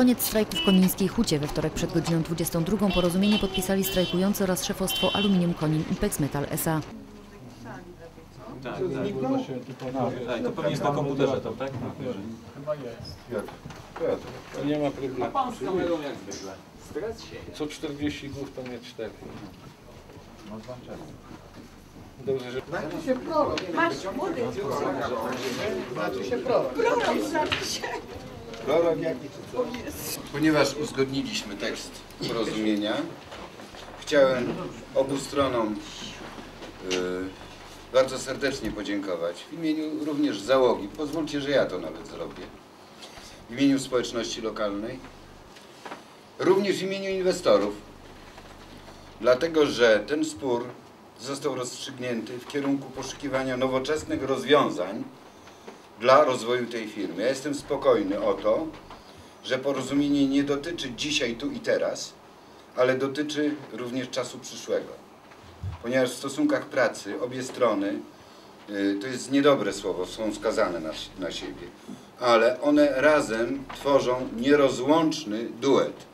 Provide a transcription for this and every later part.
Koniec strajku w Konińskiej Hucie. We wtorek przed godziną 22 porozumienie podpisali strajkujący oraz szefostwo Aluminium Konin Impex Metal S.A. Tak, tak, to pewnie jest na komputerze tam, tak? To nie ma problemu. Pan z kamerą jak zwykle. Co 40 głów to nie 4. Dobrze, że... Ponieważ uzgodniliśmy tekst porozumienia, chciałem obu stronom y, bardzo serdecznie podziękować w imieniu również załogi. Pozwólcie, że ja to nawet zrobię. W imieniu społeczności lokalnej, również w imieniu inwestorów, dlatego że ten spór został rozstrzygnięty w kierunku poszukiwania nowoczesnych rozwiązań dla rozwoju tej firmy. Ja jestem spokojny o to, że porozumienie nie dotyczy dzisiaj, tu i teraz, ale dotyczy również czasu przyszłego. Ponieważ w stosunkach pracy obie strony, y, to jest niedobre słowo, są skazane na, na siebie, ale one razem tworzą nierozłączny duet,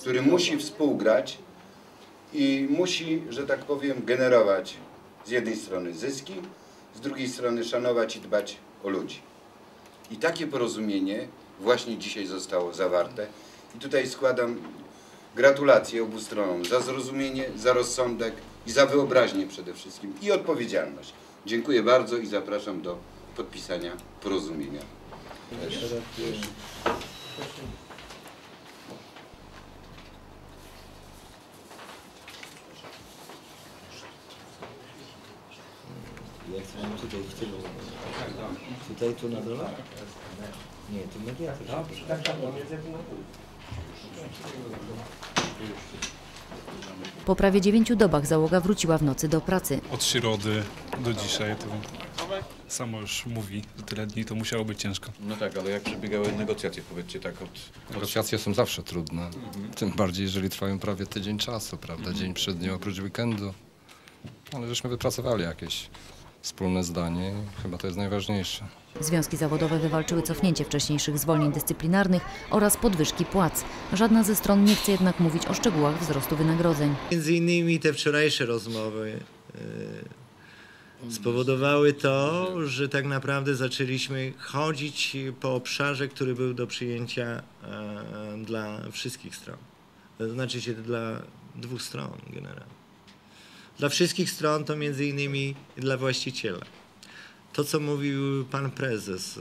który musi współgrać i musi, że tak powiem, generować z jednej strony zyski, z drugiej strony szanować i dbać o ludzi. I takie porozumienie właśnie dzisiaj zostało zawarte. I tutaj składam gratulacje obu stronom za zrozumienie, za rozsądek i za wyobraźnię przede wszystkim i odpowiedzialność. Dziękuję bardzo i zapraszam do podpisania porozumienia. Jak to mam tutaj w tylu? Tutaj, tu na dole? Nie, tu mediator. Po prawie dziewięciu dobach załoga wróciła w nocy do pracy. od środy do dzisiaj to samo już mówi, że tyle dni to musiało być ciężko. No tak, ale jak przebiegały negocjacje, powiedzcie tak od... Negocjacje są zawsze trudne, tym bardziej jeżeli trwają prawie tydzień czasu, prawda, dzień przed dniem oprócz weekendu. Ale żeśmy wypracowali jakieś wspólne zdanie i chyba to jest najważniejsze. Związki zawodowe wywalczyły cofnięcie wcześniejszych zwolnień dyscyplinarnych oraz podwyżki płac. Żadna ze stron nie chce jednak mówić o szczegółach wzrostu wynagrodzeń. Między innymi te wczorajsze rozmowy e, spowodowały to, że tak naprawdę zaczęliśmy chodzić po obszarze, który był do przyjęcia e, dla wszystkich stron. To znaczy się dla dwóch stron generalnie. Dla wszystkich stron to między innymi dla właściciela. To, co mówił pan prezes,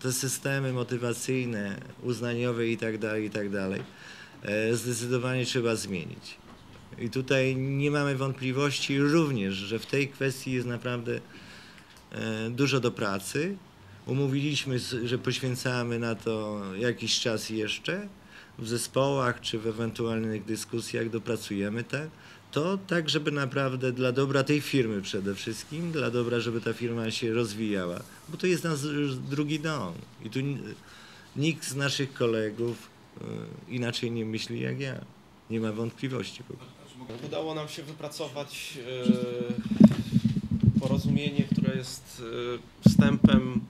te systemy motywacyjne, uznaniowe i tak dalej, i tak e, zdecydowanie trzeba zmienić. I tutaj nie mamy wątpliwości również, że w tej kwestii jest naprawdę e, dużo do pracy. Umówiliśmy, że poświęcamy na to jakiś czas jeszcze. W zespołach czy w ewentualnych dyskusjach dopracujemy te, to tak, żeby naprawdę dla dobra tej firmy przede wszystkim, dla dobra, żeby ta firma się rozwijała. Bo to jest nasz drugi dom. I tu ni- nikt z naszych kolegów e, inaczej nie myśli jak ja. Nie ma wątpliwości. Udało nam się wypracować e, porozumienie, które jest e, wstępem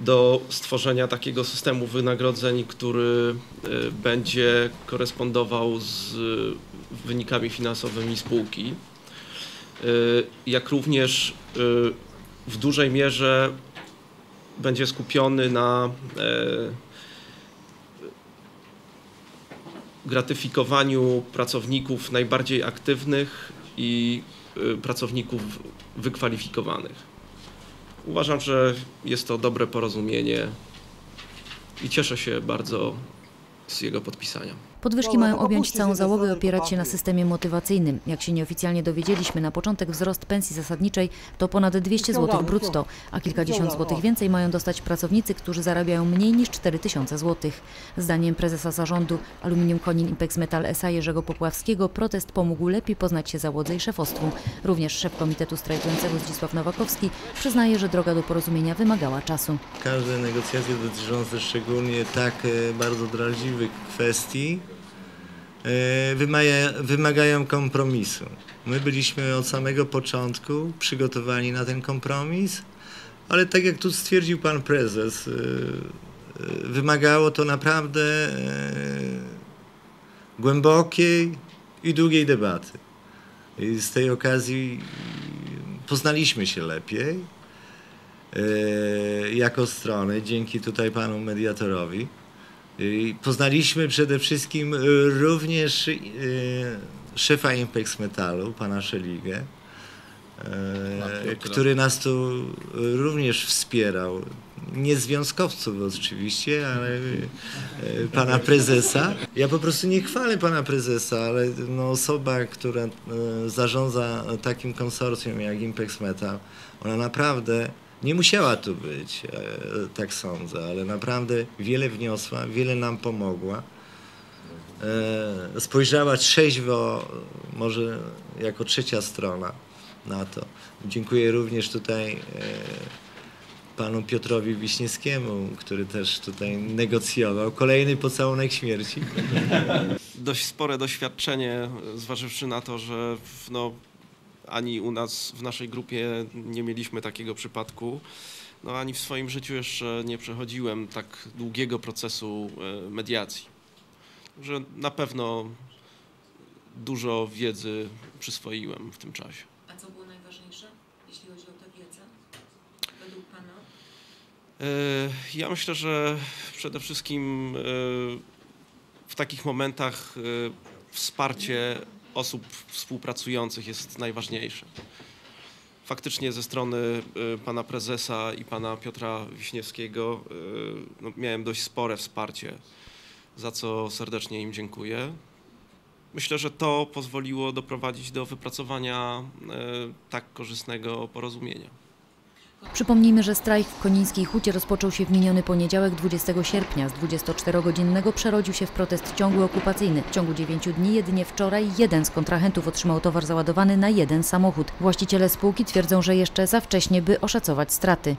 do stworzenia takiego systemu wynagrodzeń, który e, będzie korespondował z e, wynikami finansowymi spółki. E, Jak również w dużej mierze będzie skupiony na e, gratyfikowaniu pracowników najbardziej aktywnych i y, pracowników wykwalifikowanych. Uważam, że jest to dobre porozumienie i cieszę się bardzo z jego podpisania. Podwyżki mają objąć całą załogę i opierać się na systemie motywacyjnym. Jak się nieoficjalnie dowiedzieliśmy, na początek wzrost pensji zasadniczej to ponad 200 zł brutto, a kilkadziesiąt złotych więcej mają dostać pracownicy, którzy zarabiają mniej niż 4000 zł. Zdaniem prezesa zarządu Aluminium Konin Impex Metal S.A. Jerzego Popławskiego protest pomógł lepiej poznać się załodze i szefostwu. Również szef komitetu strajkującego Zdzisław Nowakowski przyznaje, że droga do porozumienia wymagała czasu. Każde negocjacje dotyczące szczególnie tak e, bardzo drażliwych kwestii wymagają kompromisu. My byliśmy od samego początku przygotowani na ten kompromis, ale tak jak tu stwierdził pan prezes, e, wymagało to naprawdę e, głębokiej i długiej debaty. I z tej okazji poznaliśmy się lepiej e, jako strony, dzięki tutaj panu mediatorowi. I poznaliśmy przede wszystkim e, również e, szefa Impex Metalu, pana Szeligę, który nas tu również wspierał. Nie związkowców oczywiście, ale pana prezesa. Ja po prostu nie chwalę pana prezesa, ale no osoba, która zarządza takim konsorcjum jak Impex Metal, ona naprawdę nie musiała tu być, e, tak sądzę, ale naprawdę wiele wniosła, wiele nam pomogła. E, Spojrzała trzeźwo, może jako trzecia strona na to. Dziękuję również tutaj e, panu Piotrowi Wiśniewskiemu, który też tutaj negocjował. Kolejny pocałunek śmierci. dość spore doświadczenie, zważywszy na to, że no, ani u nas w naszej grupie nie mieliśmy takiego przypadku, no ani w swoim życiu jeszcze nie przechodziłem tak długiego procesu e, mediacji. Że na pewno dużo wiedzy przyswoiłem w tym czasie. A co było najważniejsze, jeśli chodzi o tę wiedzę, według Pana? E, Ja myślę, że przede wszystkim e, w takich momentach wsparcie osób współpracujących jest najważniejsze. Faktycznie ze strony e, pana prezesa i pana Piotra Wiśniewskiego e, no, miałem dość spore wsparcie, za co serdecznie im dziękuję. Myślę, że to pozwoliło doprowadzić do wypracowania e, tak korzystnego porozumienia. Przypomnijmy, że strajk w Konińskiej Hucie rozpoczął się w miniony poniedziałek 20 sierpnia. Z 24-godzinnego przerodził się w protest ciągły okupacyjny. W ciągu 9 dni jedynie wczoraj jeden z kontrahentów otrzymał towar załadowany na jeden samochód. Właściciele spółki twierdzą, że jeszcze za wcześnie, by oszacować straty.